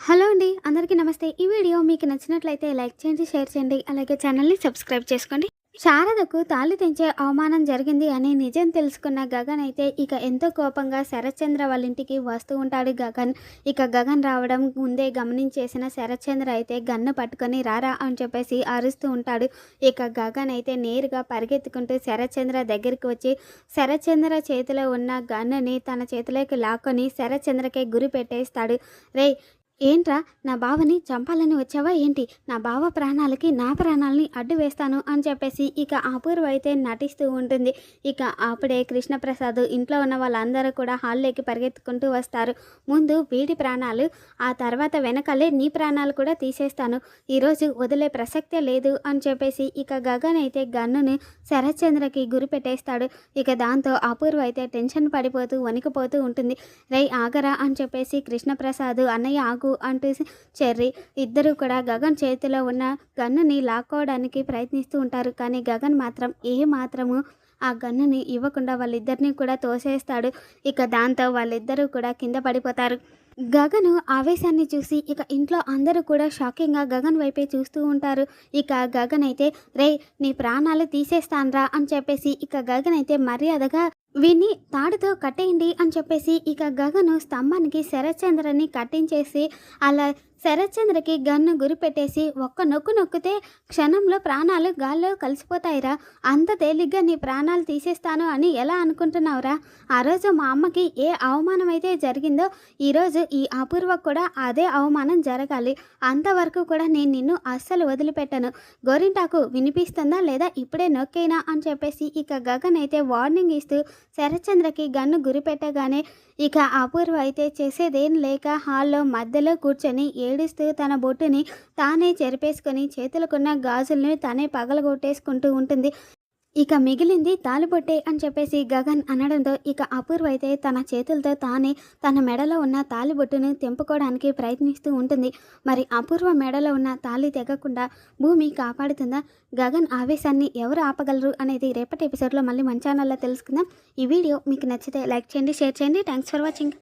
Hello అండి అందరికీ నమస్తే. ఈ వీడియో మీకు నచ్చినట్లయితే లైక్ చేయండి షేర్ చేయండి అలాగే ఛానల్ని సబ్స్క్రైబ్ చేసుకోండి. శారదకు తాళి తెంచే అవమానం జరిగింది అని నిజం తెలుసుకున్న గగన్ అయితే ఇక ఎంతో కోపంగా శరత్చంద్ర వాళ్ళ ఇంటికి వస్తూ ఉంటాడు గగన్. ఇక గగన్ రావడం ముందే గమనించేసిన శరత్చంద్ర అయితే గన్ను పట్టుకొని రారా అని చెప్పేసి అరుస్తూ ఉంటాడు. ఇక గగన్ అయితే నేరుగా పరిగెత్తుకుంటూ శరత్చంద్ర దగ్గరికి వచ్చి శరత్చంద్ర చేతిలో ఉన్న గన్నుని తన చేతిలోకి లాక్కొని శరత్చంద్రకే గురి పెట్టేస్తాడు. రేయ్ ఏంట్రా నా బావని చంపాలని వచ్చావా ఏంటి? నా బావ ప్రాణాలకి నా ప్రాణాలని అడ్డు వేస్తాను అని చెప్పేసి ఇక అపూర్వ అయితే నటిస్తూ ఉంటుంది. ఇక అప్పుడే కృష్ణప్రసాద్ ఇంట్లో ఉన్న వాళ్ళందరూ కూడా హాల్లోకి పరిగెత్తుకుంటూ వస్తారు. ముందు వీడి ప్రాణాలు ఆ తర్వాత వెనకాలే నీ ప్రాణాలు కూడా తీసేస్తాను. ఈరోజు వదిలే ప్రసక్తే లేదు అని చెప్పేసి ఇక గగన్ అయితే గన్నుని శరత్చంద్రకి గురి పెట్టేస్తాడు. ఇక దాంతో అపూర్వ అయితే టెన్షన్ పడిపోతూ వణికిపోతూ ఉంటుంది. రై ఆగరా అని చెప్పేసి కృష్ణప్రసాద్ అన్నయ్య ఆగు అంటూ చెర్రి ఇద్దరు కూడా గగన్ చేతిలో ఉన్న గన్నుని లాక్కోవడానికి ప్రయత్నిస్తూ ఉంటారు. కానీ గగన్ మాత్రం ఏ మాత్రము ఆ గన్నుని ఇవ్వకుండా వాళ్ళిద్దరిని కూడా తోసేస్తాడు. ఇక దాంతో వాళ్ళిద్దరూ కూడా కింద పడిపోతారు. గగను ఆవేశాన్ని చూసి ఇక ఇంట్లో అందరూ కూడా షాకింగ్గా గగన్ వైపే చూస్తూ ఉంటారు. ఇక గగన్ అయితే రే నీ ప్రాణాలు తీసేస్తాన్రా అని చెప్పేసి ఇక గగన్ అయితే మర్యాదగా వీన్ని తాడుతో కట్టేయండి అని చెప్పేసి ఇక గగను స్తంభానికి శరత్చంద్రని కట్టించేసి అలా శరత్చంద్రకి గన్ను గురిపెట్టేసి ఒక్క నొక్కు నొక్కితే క్షణంలో ప్రాణాలు గాల్లో కలిసిపోతాయిరా. అంత తేలిగ్గా నీ ప్రాణాలు తీసేస్తాను అని ఎలా అనుకుంటున్నావురా? ఆ రోజు మా అమ్మకి ఏ అవమానం అయితే జరిగిందో ఈరోజు ఈ అపూర్వ కూడా అదే అవమానం జరగాలి. అంతవరకు కూడా నేను నిన్ను అస్సలు వదిలిపెట్టను. గోరింటాకు వినిపిస్తుందా లేదా ఇప్పుడే నొక్కేనా అని చెప్పేసి ఇక గగన్ అయితే వార్నింగ్ ఇస్తూ శరత్చంద్రకి గన్ను గురిపెట్టగానే ఇక అపూర్వ అయితే చేసేదేం లేక హాల్లో మధ్యలో కూర్చొని ఏడుస్తూ తన బొట్టుని తానే చెరిపేసుకొని చేతులకున్న గాజుల్ని తానే పగలగొట్టేసుకుంటూ ఉంటుంది. ఇక మిగిలింది తాలిబొట్టే అని చెప్పేసి గగన్ అనడంతో ఇక అపూర్వ అయితే తన చేతులతో తానే తన మెడలో ఉన్న తాలిబొట్టును తెంపుకోవడానికి ప్రయత్నిస్తూ ఉంటుంది. మరి అపూర్వ మెడలో ఉన్న తాళి తెగకుండా భూమి కాపాడుతుందా? గగన్ ఆవేశాన్ని ఎవరు ఆపగలరు అనేది రేపటి ఎపిసోడ్లో మళ్ళీ మన తెలుసుకుందాం. ఈ వీడియో మీకు నచ్చితే లైక్ చేయండి షేర్ చేయండి. Thanks for watching